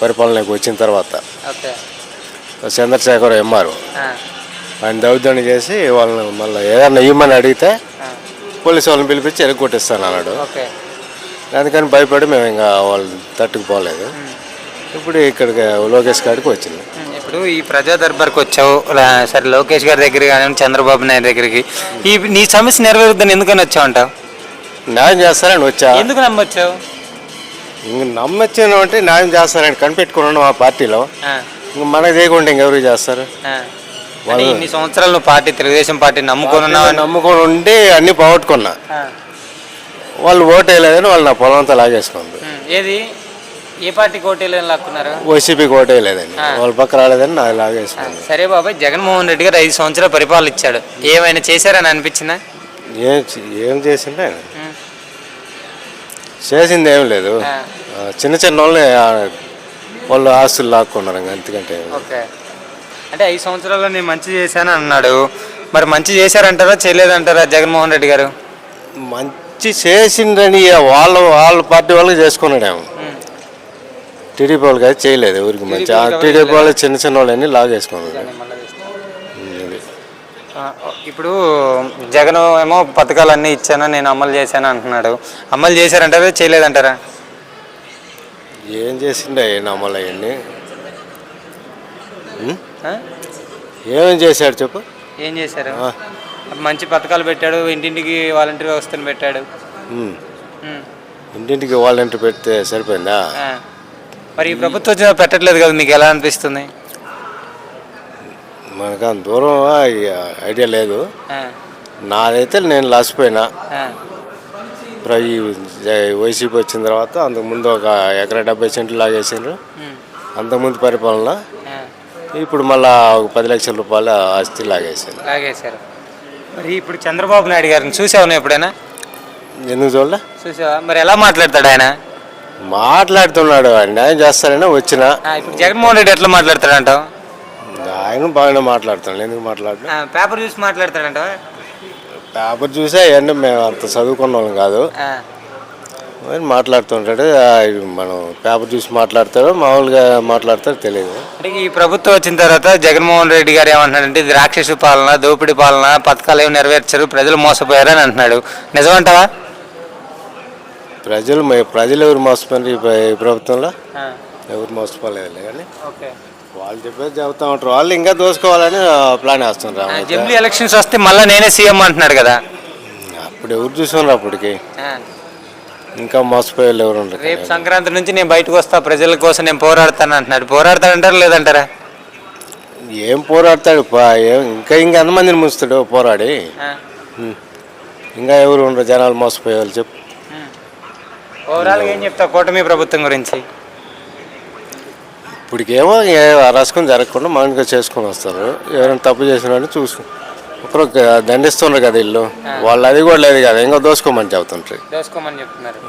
పరిపాలనకు వచ్చిన తర్వాత ఓకే. చంద్రశేఖర్ ఎంఆర్ ఆయన దౌర్జన్యం చేసి వాళ్ళని మళ్ళీ ఏదన్నా ఇవ్వమని అడిగితే పోలీసు వాళ్ళని పిలిపించి ఎరగొట్టిస్తాను అన్నాడు. అందుకని భయపడి మేము ఇంకా వాళ్ళు తట్టుకుపోలేదు ఇప్పుడు ఇక్కడికి లోకేష్ గారికి వచ్చింది. ఇప్పుడు ఈ ప్రజా దర్బార్కి వచ్చావు. సరే లోకేష్ గారి దగ్గర కానీ చంద్రబాబు నాయుడు దగ్గరికి. ఈ నీ సమస్య నెరవేరుద్దని ఎందుకని వచ్చావు అంటావు? న్యాయం చేస్తారని వచ్చా. ఎందుకు నమ్మొచ్చావు? ఇంక నమ్మచ్చాను అంటే న్యాయం చేస్తారని కనిపెట్టుకున్నాను మా పార్టీలో. ఇంక మనకు చేయకుండా ఇంకెవరు చేస్తారు. అంటే ఇన్ని సంవత్సరాలు నువ్వు పార్టీ తెలుగుదేశం పార్టీ నమ్ముకొని ఉన్నావు నమ్ముకొని ఉండి అన్ని పోగొట్టుకున్నా. వాళ్ళు ఓటు వేయలేదని వాళ్ళు నా పొలం అంతా లాగేసుకుంది. ఏది? ఏ పార్టీకి ఓటేలని లాక్కున్నారు? వైసీపీకి ఓటు వేయలేదని. వాళ్ళ పక్క రాలేదని నా లాగేసుకుంది. సరే బాబాయ్ జగన్మోహన్ రెడ్డి గారు ఐదు సంవత్సరాలు పరిపాలన ఇచ్చాడు. ఏమైనా చేశారని అనిపించిందా? ఏం ఏం చేసిండే? చేసింది ఏం లేదు చిన్న చిన్న వాళ్ళని ఆ, వాళ్ళు ఆస్తులు లాక్కున్నారు అంతకంటే. ఓకే. అంటే ఐదు సంవత్సరాల్లో నేను మంచి చేశాను అన్నాడు. మరి మంచి చేశారంటారా చేయలేదంటారా జగన్మోహన్ రెడ్డి గారు? మంచి చేసిండని వాళ్ళ వాళ్ళ పార్టీ వాళ్ళకి చేసుకున్నాడేమో. టీడీపీ వాళ్ళకి అయితే చేయలేదు ఎవరికి మంచి. టీడీపీ వాళ్ళు చిన్న చిన్న వాళ్ళని లాగేసుకున్నాడు ఇప్పుడు జగన్ ఏమో పథకాలు అన్నీ ఇచ్చాను నేను అమలు చేశాను అంటున్నాడు. అమలు చేశారంటారా చేయలేదంటారా? ఏం చేసిండే నమ్మలు అవన్నీ ఆ? ఏమేం చేశాడు చెప్పు? ఏం చేశారు. మంచి పథకాలు పెట్టాడు ఇంటింటికి వాలంటీర్ వ్యవస్థను పెట్టాడు. ఇంటింటికి వాలంటీర్ పెడితే సరిపోయిందా. మరి ఈ ప్రభుత్వం పెట్టట్లేదు కదా మీకు ఎలా అనిపిస్తుంది? మనకు అంత దూరం ఐడియా లేదు. నాదైతే నేను లాసిపోయినా ఈ వైసీపీ వచ్చిన తర్వాత అంతకుముందు ఒక ఎకరా డెబ్బై సెంట్లు లాగేసిండ్రు. ఉమ్. అంతకుముందు పరిపాలన. ఇప్పుడు మళ్ళా ఒక పది లక్షల రూపాయల ఆస్తి లాగేసింది లాగేశారు. మరి ఇప్పుడు చంద్రబాబు నాయుడు గారిని చూసావు ఎప్పుడైనా? ఎందుకు చూడలే? చూసావా? మరి ఎలా మాట్లాడతాడు ఆయన? మాట్లాడుతున్నాడు ఆయన న్యాయం చేస్తారని వచ్చిన ఇప్పుడు జగన్మోహన్ రెడ్డి ఎట్లా మాట్లాడతాడంటావు? ఆయన బాగానే మాట్లాడుతున్నాడు ఎందుకు మాట్లాడు ఆ, పేపర్ చూసి మాట్లాడతాడంటావా? పేపర్ చూసే అవన్నీ మేము అంత చదువుకున్న వాళ్ళం కాదు. మాట్లాడుతుంటాడు మనం పేపర్ చూసి మాట్లాడతాడో మామూలుగా మాట్లాడతాడో తెలియదు అంటే ఈ ప్రభుత్వం వచ్చిన తర్వాత జగన్మోహన్ రెడ్డి గారు ఏమంటున్నాడంటే ఇది రాక్షసు పాలన దోపిడీ పాలన పథకాలు ఏమి నెరవేర్చారు ప్రజలు మోసపోయారని అంటున్నాడు. నిజమంటావా? ప్రజలు ప్రజలు ఎవరు మోసపోయినారు ఈ ప్ర- ఈ ప్రభుత్వంలో ఎవరు మోసపోలేదు కానీ. ఓకే. వాళ్ళు చెప్పేది చెబుతా ఉంటారు. వాళ్ళు ఇంకా దోసుకోవాలని ప్లాన్ వేస్తుంటారు. జమిలీ ఎలక్షన్స్ వస్తే మళ్ళీ నేనే సీఎం అంటున్నాడు కదా. అప్పుడు ఎవరు చూసుకున్నారు అప్పటికి? ఇంకా మోసపోయే ఎవరు ఉండరు రేపు సంక్రాంతి నుంచి నేను బయటకు వస్తా ప్రజల కోసం నేను పోరాడతాను అంటున్నాడు పోరాడతాడంటారా లేదంటారా? ఏం పోరాడతాడు? పా- ఏం ఇంకా ఇంకా ఎంతమందిని ముంచుతాడు పోరాడి. ఇంకా ఎవరు ఉండరు? జనాలు మోసపోయే వాళ్ళు చెప్పు ఓవరాల్గా ఏం చెప్తావు కూటమి ప్రభుత్వం గురించి? ఇప్పటికేమో ఏ జరగకుండా మామూలుగా చేసుకొని వస్తారు. ఎవరైనా తప్పు చేసిన వాడిని చూసు ఒకరు దండిస్తున్నారు కదా ఇల్లు. వాళ్ళు అది కూడా లేదు కదా ఇంకా దోసుకోమని చెబుతుంటారు దోసుకోమని చెప్తున్నారు.